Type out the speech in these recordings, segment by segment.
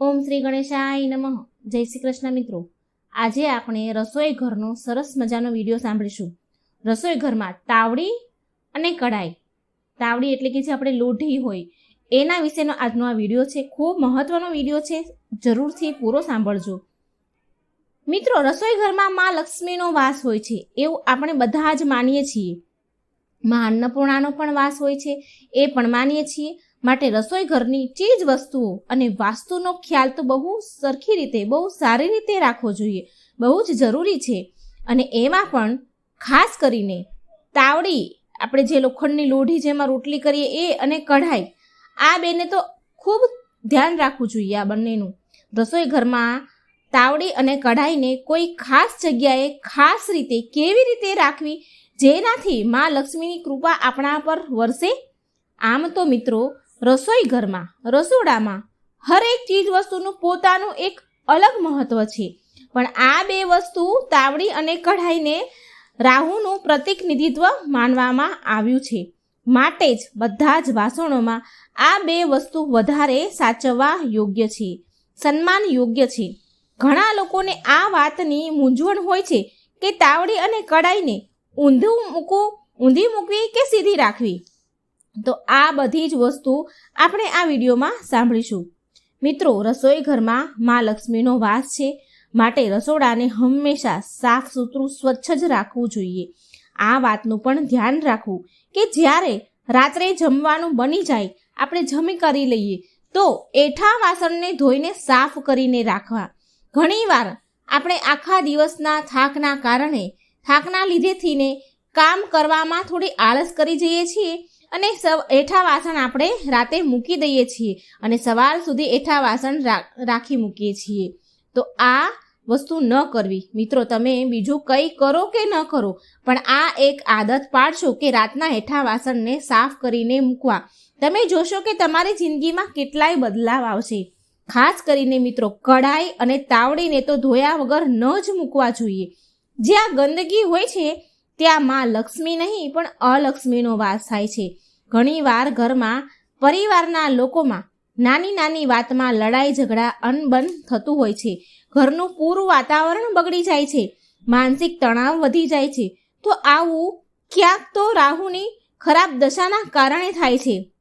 ઓમ શ્રી ગણેશાય નમઃ. જય શ્રી કૃષ્ણ મિત્રો. આજે આપણે રસોઈ ઘરનો સરસ મજાનો વીડિયો સાંભળીશું. રસોઈ ઘરમાં તાવડી અને કઢાઈ. તાવડી એટલે કે જે આપણે લોઢી હોય, એના વિશેનો આજનો આ વીડિયો છે. ખૂબ મહત્વનો વીડિયો છે. જરૂરથી પૂરો સાંભળજો. મિત્રો, રસોઈ ઘરમાં માં લક્ષ્મીનો વાસ હોય છે, એવું આપણે બધા જ માનીએ છીએ. માં અન્નપૂર્ણાનો પણ વાસ હોય છે, એ પણ માનીએ છીએ. માટે રસોઈ ઘરની ચીજ વસ્તુઓ અને વાસ્તુનો ખ્યાલ તો બહુ સરખી રીતે, બહુ સારી રીતે રાખવો જોઈએ. બહુ જ જરૂરી છે. અને એમાં પણ ખાસ કરીને તાવડી, આપણે જે લોખંડની લોઢી જેમાં રોટલી કરીએ એ અને કઢાઈ, આ બેને તો ખૂબ ધ્યાન રાખવું જોઈએ આ બંનેનું. રસોઈ ઘરમાં તાવડી અને કઢાઈને કોઈ ખાસ જગ્યાએ ખાસ રીતે કેવી રીતે રાખવી, જેનાથી મા લક્ષ્મીની કૃપા આપણા પર વરસે? આમ તો મિત્રો રસોઈ ઘરમાં રસોડામાં હરેક ચીજ વસ્તુનું પોતાનું એક અલગ મહત્વ છે. પણ આ બે વસ્તુ તાવડી અને કઢાઈને રાહુનું પ્રતિનિધિત્વ માનવામાં આવ્યું છે. માટે જ બધા જ વાસણોમાં આ બે વસ્તુ વધારે સાચવવા યોગ્ય છે. સન્માન યોગ્ય છે. ઘણા લોકોને આ વાતની મૂંઝવણ હોય છે કે તાવડી અને કઢાઈને ઊંધું મૂકવું, ઊંધી મૂકવી કે સીધી રાખવી? તો આ બધી જ વસ્તુ આપણે આ વિડીયોમાં સાંભળીશું. મિત્રો, રસોઈ ઘરમાં મા લક્ષ્મીનો વાસ છે. માટે રસોડાને હંમેશા સાફ સુથરું સ્વચ્છ જ રાખવું જોઈએ. આ વાતનું પણ ધ્યાન રાખવું કે જ્યારે રાત્રે જમવાનું બની જાય, આપણે જમી કરી લઈએ, તો એઠા વાસણને ધોઈને સાફ કરીને રાખવા. ઘણીવાર આપણે આખા દિવસના થાકના કારણે, થાકના લીધેથીને કામ કરવામાં થોડી આળસ કરી જઈએ છીએ અને એઠા વાસણ આપણે રાતે મૂકી દઈએ છીએ અને સવાર સુધી એઠા વાસણ રાખી મૂકીએ છીએ. તો આ વસ્તુ ન કરવી. મિત્રો, તમે બીજું કંઈ કરો કે ન કરો, પણ આ એક આદત પાડશો કે રાતના હેઠા વાસણને સાફ કરીને મૂકવા. તમે જોશો કે તમારી જિંદગીમાં કેટલાય બદલાવ આવશે. ખાસ કરીને મિત્રો, કઢાઈ અને તાવડીને તો ધોયા વગર ન જ મૂકવા જોઈએ. જ્યાં ગંદકી હોય છે ત્યાં માં લક્ષ્મી નહીં, પણ અલક્ષ્મીનો વાસ થાય છે. ઘણીવાર ઘરમાં પરિવારના લોકોમાં નાની નાની વાતમાં લડાઈ, ઝઘડા, અનબન થતું હોય છે. ઘરનું પૂરું વાતાવરણ બગડી જાય છે. માનસિક તણાવ વધી જાય છે. તો આવું ક્યાંક તો રાહુની ખરાબ દશાના કારણે થાય છે.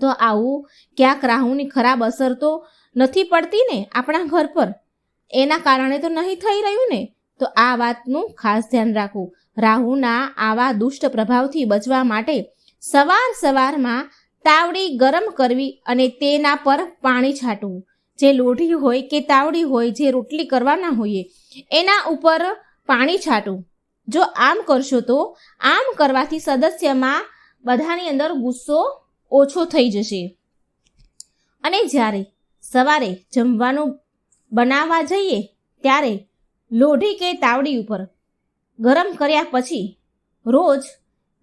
તો આવું ક્યાંક રાહુની ખરાબ અસર તો નથી પડતી ને આપણા ઘર પર? એના કારણે તો નહીં થઈ રહ્યું ને? તો આ વાતનું ખાસ ધ્યાન રાખવું. રાહુના આવા દુષ્ટ પ્રભાવથી બચવા માટે સવાર સવારમાં તાવડી ગરમ કરવી અને તેના પર પાણી છાંટવું. જે લોઢી હોય કે તાવડી હોય, જે રોટલી કરવાના હોઈએ, એના ઉપર પાણી છાંટવું. જો આમ કરશો તો આમ કરવાથી સદસ્યમાં બધાની અંદર ગુસ્સો ઓછો થઈ જશે. અને જ્યારે સવારે જમવાનું બનાવવા જઈએ, ત્યારે લોઢી કે તાવડી ઉપર. ગરમ કર્યા પછી રોજ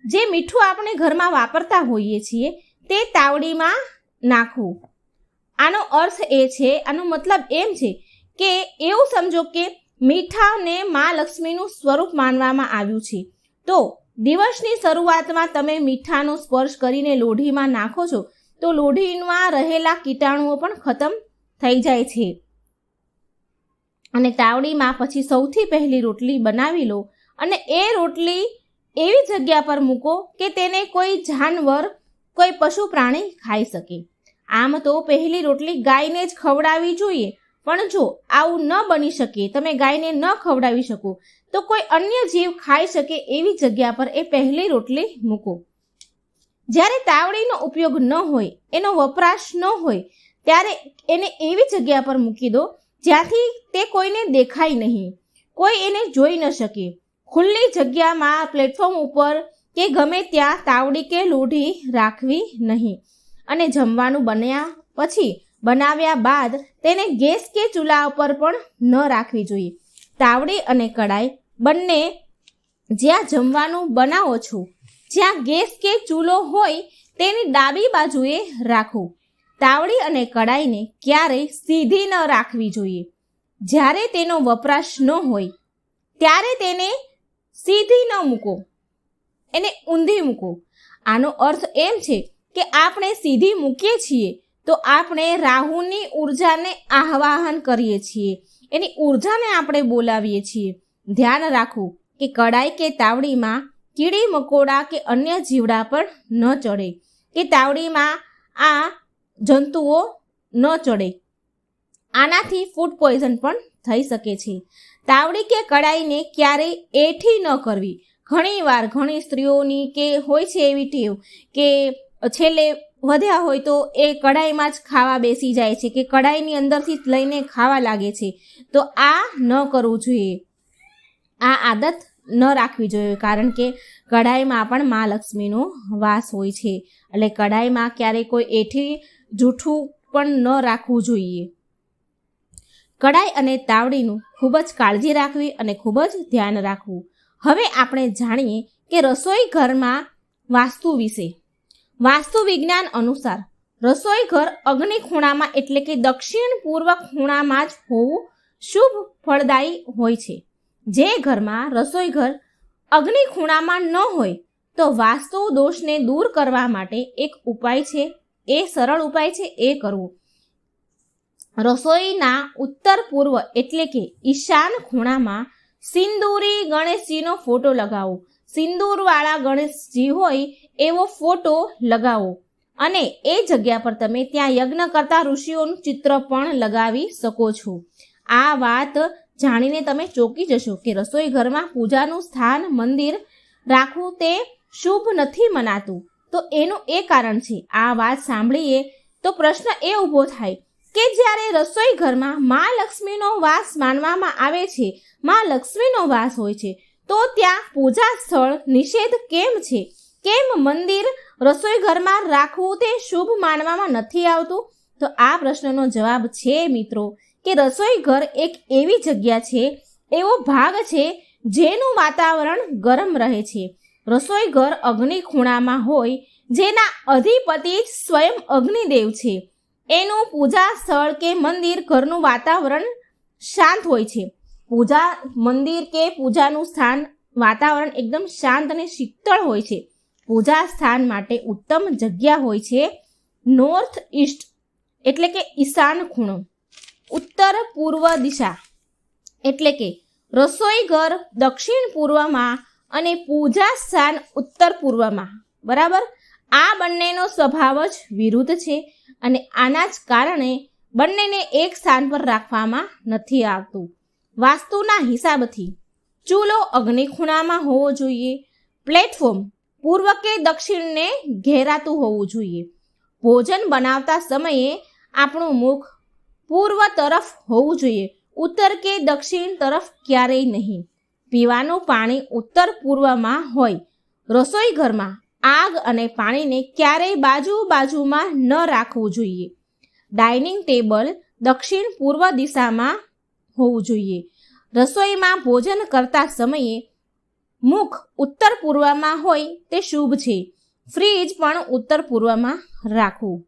જે મીઠું આપણે ઘરમાં વાપરતા હોઈએ છીએ તે તાવડીમાં નાખવું. આનો અર્થ એ છે, આનો મતલબ એમ છે કે એવું સમજો કે મીઠાને મા લક્ષ્મીનું સ્વરૂપ માનવામાં આવ્યું છે. તો દિવસની શરૂઆતમાં તમે મીઠાનો સ્પર્શ કરીને લોઢીમાં નાખો છો, તો લોઢીમાં રહેલા કીટાણુઓ પણ ખતમ થઈ જાય છે. અને તાવડીમાં પછી સૌથી પહેલી રોટલી બનાવી લો અને એ રોટલી એવી જગ્યા પર મૂકો કે તેને કોઈ જાનવર, કોઈ પશુ પ્રાણી ખાઈ શકે. આમ તો પહેલી રોટલી ગાયને જ ખવડાવવી જોઈએ. પણ જો આવું ન બની શકે, તમે ગાયને ન ખવડાવી શકો, તો કોઈ અન્ય જીવ ખાઈ શકે એવી જગ્યા પર એ પહેલી રોટલી મૂકો. જ્યારે તાવડીનો ઉપયોગ ન હોય, એનો વપરાશ ન હોય, ત્યારે એને એવી જગ્યા પર મૂકી દો જ્યાંથી તે કોઈને દેખાય નહીં. કોઈ એને જોઈ ન શકે. ખુલ્લી જગ્યામાં પ્લેટફોર્મ ઉપર કે ગમે ત્યાં તાવડી કે લોઢી રાખવી નહીં. અને જમવાનું બન્યા પછી બનાવ્યા બાદ તેને ગેસ કે ચૂલા ઉપર પણ ન રાખવી જોઈએ. તાવડી અને કડાઈ બંને જ્યાં જમવાનું બનાવો છો, જ્યાં ગેસ કે ચૂલો હોય તેની ડાબી બાજુએ રાખવું તાવડી અને કડાઈને ક્યારેય સીધી ન રાખવી જોઈએ. જ્યારે તેનો વપરાશ ન હોય, ત્યારે તેને સીધી ન મૂકો. એને ઊંધી મૂકો. આનો અર્થ એમ છે કે આપણે સીધી મૂકીએ છીએ, તો આપણે રાહુની ઉર્જાને આહ્વાહન કરીએ છીએ. એની ઉર્જાને આપણે બોલાવીએ છીએ. ધ્યાન રાખવું કે કડાઈ કે તાવડીમાં કીડી, મકોડા કે અન્ય જીવડા પણ ન ચડે. કે તાવડીમાં આ જંતુઓ ન ચડે. આનાથી ફૂડ પોઈઝન પણ થઈ શકે છે. તાવડી કે કડાઈને ક્યારેય એઠી ન કરવી. ઘણીવાર ઘણી સ્ત્રીઓની કે હોય છે એવી ટેવ કે છેલ્લે વધ્યા હોય તો એ કઢાઈમાં જ ખાવા બેસી જાય છે કે કઢાઈની અંદરથી જ લઈને ખાવા લાગે છે. તો આ ન કરવું જોઈએ. આ આદત ન રાખવી જોઈએ કારણ કે કઢાઈમાં પણ મા લક્ષ્મીનો વાસ હોય છે. એટલે કઢાઈમાં ક્યારેય કોઈ એઠી જૂઠું પણ ન રાખવું જોઈએ. કડાઈ અને તાવડીનું ખૂબ જ કાળજી રાખવી અને ખૂબ જ ધ્યાન રાખવું. હવે આપણે જાણીએ કે રસોઈ ઘરમાં વાસ્તુ વિશે. વાસ્તુ વિજ્ઞાન અનુસાર, રસોઈ ઘર અગ્નિ ખૂણામાં એટલે કે દક્ષિણ પૂર્વ ખૂણામાં જ હોવું શુભ ફળદાયી હોય છે. જે ઘરમાં રસોઈ ઘર અગ્નિ ખૂણામાં ન હોય, તો વાસ્તુ દોષને દૂર કરવા માટે એક ઉપાય છે એ સરળ ઉપાય છે, એ કરવો. રસોઈના ઉત્તર પૂર્વ એટલે કે ઈશાન ખૂણામાં સિંદૂરી ગણેશજીનો ફોટો લગાવો. સિંદૂરવાળા ગણેશજી હોય એવો ફોટો લગાવો. અને એ જગ્યા પર તમે ત્યાં યજ્ઞ કરતા ઋષિઓનું ચિત્ર પણ લગાવી શકો છો. આ વાત જાણીને તમે ચોંકી જશો કે રસોઈ ઘરમાં પૂજાનું સ્થાન, મંદિર રાખવું તે શુભ નથી મનાતું. તો એનું એ કારણ છે. આ વાત સાંભળીએ તો પ્રશ્ન એ ઊભો થાય કે જ્યારે રસોઈ ઘરમાં મા લક્ષ્મીનો વાસ માનવામાં આવે છે, મા લક્ષ્મીનો વાસ હોય છે, તો ત્યાં પૂજા સ્થળ નિષેધ કેમ છે? કેમ મંદિર રસોઈ ઘરમાં રાખવું તે શુભ માનવામાં નથી આવતું? તો આ પ્રશ્નનો જવાબ છે મિત્રો, કે રસોઈ ઘર એક એવી જગ્યા છે, એવો ભાગ છે જેનું વાતાવરણ ગરમ રહે છે. રસોઈ ઘર અગ્નિ ખૂણામાં હોય, જેના અધિપતિ સ્વયં અગ્નિદેવ છે. એનું પૂજા સ્થળ કે મંદિર ઘરનું વાતાવરણ શાંત હોય છે. પૂજા, મંદિર કે પૂજાનું સ્થાન વાતાવરણ એકદમ શાંત અને શીતળ હોય છે. પૂજા સ્થાન માટે ઉત્તમ જગ્યા હોય છે નોર્થ ઈસ્ટ, એટલે કે ઈશાન ખૂણો. ઉત્તર પૂર્વ દિશા, એટલે કે રસોઈ ઘર દક્ષિણ પૂર્વમાં અને પૂજા સ્થાન ઉત્તર પૂર્વમાં. બરાબર? આ બંનેનો સ્વભાવ જ વિરુદ્ધ છે અને આના જ કારણે બંનેને એક સ્થાન પર રાખવામાં નથી આવતું. વાસ્તુના હિસાબથી, ચૂલો અગ્નિ ખૂણામાં હોવો જોઈએ, પ્લેટફોર્મ પૂર્વ કે દક્ષિણને ઘેરાતું હોવું જોઈએ. ભોજન બનાવતા સમયે આપણું મુખ પૂર્વ તરફ હોવું જોઈએ, ઉત્તર કે દક્ષિણ તરફ ક્યારેય નહીં. પીવાનું પાણી ઉત્તર પૂર્વમાં હોય. રસોઈ ઘરમાં આગ અને પાણીને ક્યારેય બાજુ બાજુમાં ન રાખવું જોઈએ. ડાઇનિંગ ટેબલ દક્ષિણ પૂર્વ દિશામાં હોવું જોઈએ. રસોઈમાં ભોજન કરતા સમયે મુખ ઉત્તર પૂર્વમાં હોય તે શુભ છે. ફ્રીજ પણ ઉત્તર પૂર્વમાં રાખવું.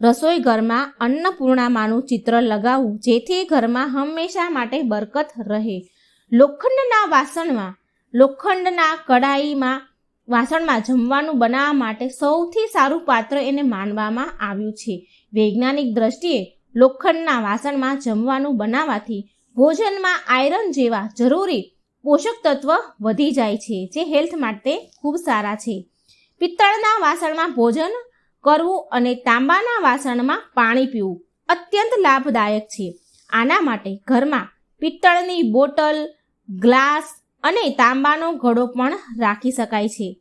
રસોઈ ઘરમાં અન્નપૂર્ણામાનું ચિત્ર લગાવવું જેથી ઘરમાં હંમેશા માટે બરકત રહે. લોખંડના વાસણમાં, લોખંડના કડાઈમાં, વાસણમાં જમવાનું બનાવવા માટે સૌથી સારું પાત્ર એને માનવામાં આવ્યું છે. વૈજ્ઞાનિક દ્રષ્ટિએ લોખંડના વાસણમાં જમવાનું બનાવવાથી ભોજનમાં આયરન જેવા જરૂરી પોષક તત્વ વધી જાય છે, જે હેલ્થ માટે ખૂબ સારા છે. પિત્તળના વાસણમાં ભોજન કરવું અને તાંબાના વાસણમાં પાણી પીવું અત્યંત લાભદાયક છે. આના માટે ઘરમાં પિત્તળની બોટલ ગ્લાસ અને તાંબાનો ઘડો પણ રાખી શકાય છે.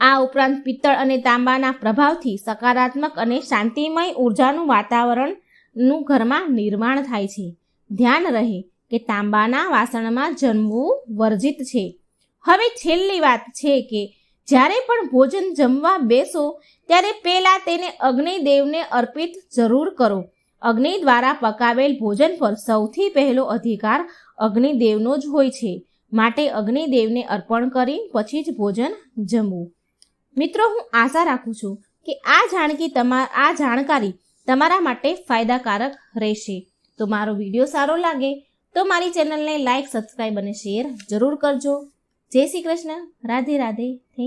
આ ઉપરાંત પિત્તળ અને તાંબાના પ્રભાવથી સકારાત્મક અને શાંતિમય ઉર્જાનું વાતાવરણનું ઘરમાં નિર્માણ થાય છે. ધ્યાન રહે કે તાંબાના વાસણમાં જમવું વર્જિત છે. હવે છેલ્લી વાત છે કે, જ્યારે પણ ભોજન જમવા બેસો, ત્યારે પહેલાં તેને અગ્નિદેવને અર્પિત જરૂર કરો. અગ્નિ દ્વારા પકાવેલ ભોજન પર સૌથી પહેલો અધિકાર અગ્નિદેવનો જ હોય છે. માટે અગ્નિદેવને અર્પણ કરી પછી જ ભોજન જમવું. મિત્રો, હું આશા રાખું છું કે આ જાણકી તમા, આ જાણકારી તમારા માટે ફાયદાકારક રહેશે. તો મારો વીડિયો સારો લાગે તો મારી ચેનલને લાઇક સબસ્ક્રાઈબ અને શેર જરૂર કરજો. જય શ્રી કૃષ્ણ. રાધે રાધે. થેન્ક